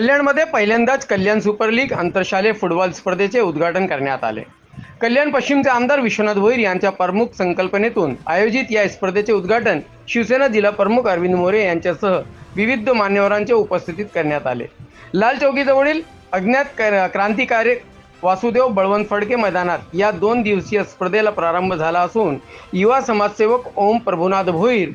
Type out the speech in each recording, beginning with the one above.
कल्याणमध्ये पहिल्यांदाच Kalyan super league आंतरशालेय फुटबॉल स्पर्धेचे उद्घाटन करण्यात आले. कल्याण पश्चिमचे आमदार विश्वनाथ भोईर यांच्या प्रमुख संकल्पनेतून आयोजित या स्पर्धेचे उद्घाटन शिवसेना जिल्हा प्रमुख अरविंद मोरे यांच्यासह विविध मान्यवरांच्या उपस्थितीत करण्यात आले. लाल चौकीजवळील अज्ञात क्रांतिकारी वासुदेव बळवंत फडके मैदानात या दोन दिवसीय स्पर्धेला प्रारंभ झाला असून युवा समाजसेवक ओम प्रभुनाथ भोईर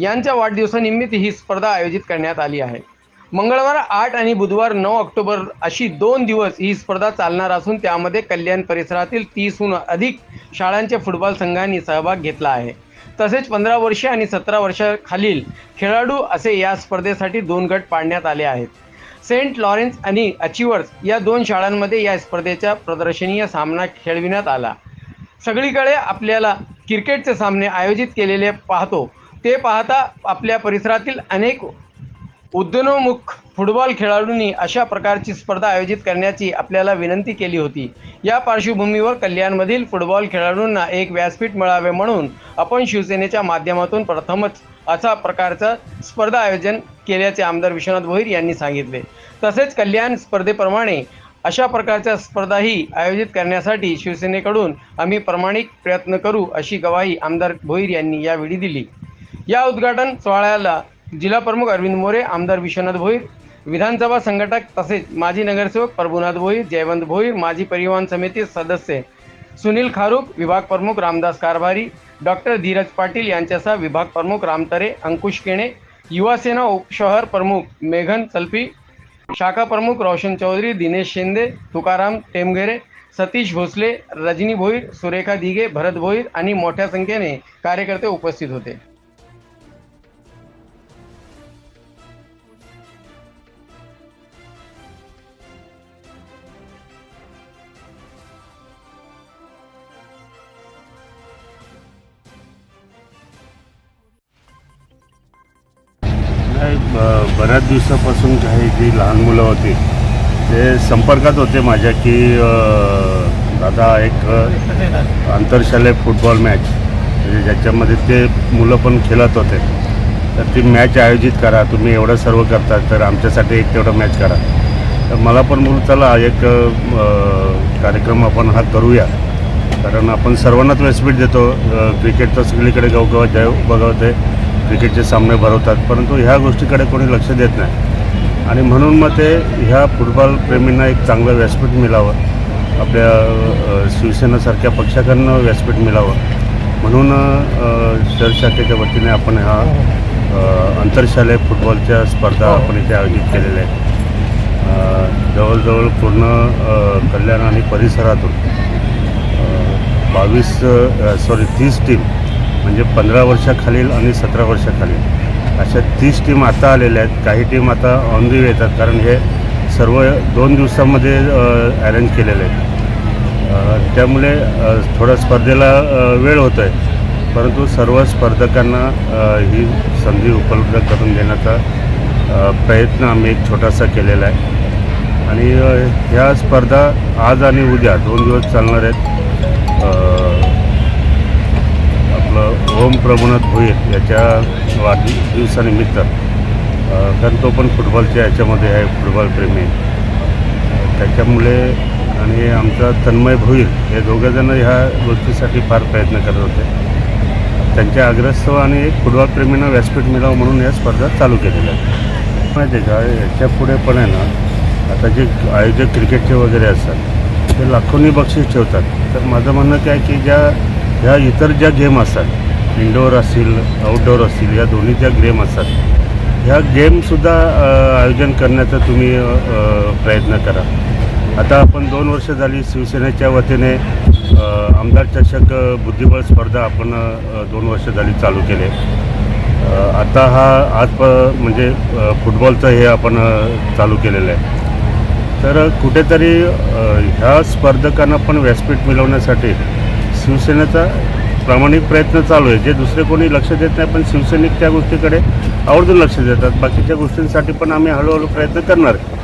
यांच्या वाढदिवसानिमित्त ही स्पर्धा आयोजित करण्यात आली आहे. मंगळवार आठ आणि बुधवार नऊ ऑक्टोबर अशी दोन दिवस ही स्पर्धा चालणार असून त्यामध्ये कल्याण परिसरातील तीसहून अधिक शाळांच्या फुटबॉल संघांनी सहभाग घेतला आहे. तसेच पंधरा वर्षे आणि सतरा वर्षाखालील खेळाडू असे या स्पर्धेसाठी दोन गट पाडण्यात आले आहेत. सेंट लॉरेन्स आणि अचिवर्स या दोन शाळांमध्ये या स्पर्धेचा प्रदर्शनीय सामना खेळविण्यात आला. सगळीकडे आपल्याला क्रिकेटचे सामने आयोजित केलेले पाहतो. ते पाहता आपल्या परिसरातील अनेक उद्योन्मुख फुटबॉल खेळाडूंनी अशा प्रकारची स्पर्धा आयोजित करण्याची आपल्याला विनंती केली होती. या पार्श्वभूमीवर कल्याणमधील फुटबॉल खेळाडूंना एक व्यासपीठ मिळावे म्हणून आपण शिवसेनेच्या माध्यमातून प्रथमच असा प्रकारचं स्पर्धा आयोजन केल्याचे आमदार विश्वनाथ भोईर यांनी सांगितले. तसेच कल्याण स्पर्धेप्रमाणे अशा प्रकारच्या स्पर्धाही आयोजित करण्यासाठी शिवसेनेकडून आम्ही प्रामाणिक प्रयत्न करू अशी ग्वाही आमदार भोईर यांनी यावेळी दिली. या उद्घाटन सोहळ्याला जिल्हा प्रमुख अरविंद मोरे आमदार विश्वनाथ भोईर विधानसभा संघटक तसेच माजी नगरसेवक प्रभुनाथ भोईर जयवंत भोईर माजी परिवहन समिती सदस्य सुनील खारूक विभाग प्रमुख रामदास कारभारी डॉक्टर धीरज पाटील यांच्यासह विभाग प्रमुख रामतरे अंकुश केणे युवासेना उपशहर प्रमुख मेघन सल्फी शाखा प्रमुख रोशन चौधरी दिनेश शिंदे तुकाराम टेमघेरे सतीश भोसले रजनी भोईर सुरेखा दिघे भरत भोईर आणि मोठ्या संख्येने कार्यकर्ते उपस्थित होते. नाही बऱ्याच दिवसापासून काही जी लहान मुलं होती ते संपर्कात होते माझ्या की दादा एक अ, आंतरशालेय फुटबॉल मॅच. म्हणजे ज्याच्यामध्ये ते मुलं पण खेळत होते. तर ती मॅच आयोजित करा तुम्ही एवढं सर्व करता तर आमच्यासाठी एक तेवढं मॅच करा. तर मला पण बोलू चला एक कार्यक्रम आपण हा करूया. कारण आपण सर्वांनाच व्यासपीठ देतो क्रिकेट तर सगळीकडे गावगावात जय बघवते. क्रिकेटचे सामने भरवतात परंतु ह्या गोष्टीकडे कोणी लक्ष देत नाही. आणि म्हणून मग ते ह्या फुटबॉल प्रेमींना एक चांगलं व्यासपीठ मिळावं. आपल्या शिवसेनासारख्या पक्षाकडनं व्यासपीठ मिळावं. म्हणून अ, शहर शाखेच्या वतीने आपण ह्या अ, आंतरशालेय फुटबॉलच्या स्पर्धा आपण इथे आयोजित केलेल्या आहेत. जवळजवळ पूर्ण कल्याण आणि परिसरातून बावीस सॉरी तीस टीम म्हणजे पंधरा वर्षाखालील आणि सतरा वर्षाखालील. अशा तीस टीम आता आलेल्या आहेत. काही टीम आता ऑन दी वे येतात. कारण हे सर्व दोन दिवसामध्ये अरेंज केलेले आहेत. त्यामुळे अ, थोडं स्पर्धेला वेळ होतो आहे परंतु सर्व स्पर्धकांना ही संधी उपलब्ध करून देण्याचा प्रयत्न आम्ही एक छोटासा केलेला आहे. आणि ह्या स्पर्धा आज आणि उद्या दोन दिवस चालणार आहेत. आपलं ओम प्रभुनाथ भोईर याच्या वाढदिवसानिमित्त कारण तो पण फुटबॉलच्या याच्यामध्ये आहे फुटबॉल प्रेमी. त्याच्यामुळे आणि आमचा तन्मय भोईर हे दोघंजणं ह्या गोष्टीसाठी फार प्रयत्न करत होते. त्यांच्या आग्रस्तव आणि एक फुटबॉल प्रेमींना व्यासपीठ मिळावं म्हणून या स्पर्धा चालू केलेल्या आहेत. माहिती आहे का? याच्यापुढे पण आहे ना आता जे आयोजक क्रिकेटचे वगैरे असतात ते लाखोंनी बक्षीस ठेवतात. तर माझं म्हणणं काय की ज्या ह्या इतर ज्या गेम असतात इनडोअर असतील आउटडोअर असतील या दोन्ही ज्या गेम असतात ह्या गेमसुद्धा आयोजन करण्याचा तुम्ही प्रयत्न करा. आता आपण दोन वर्ष झाली शिवसेनेच्या वतीने आमदार चषक बुद्धिबळ स्पर्धा आपण दोन वर्ष झाली चालू केले. आता हा आज प म्हणजे फुटबॉलचं हे आपण चालू केलेलं आहे. तर कुठेतरी ह्या स्पर्धकांना पण व्यासपीठ मिळवण्यासाठी शिवसेनेचा प्रामाणिक प्रयत्न चालू आहे. जे दुसरे कोणी लक्ष देत नाही पण शिवसैनिक त्या गोष्टीकडे आवर्जून लक्ष देतात. बाकीच्या गोष्टींसाठी पण आम्ही हळूहळू प्रयत्न करणार आहे.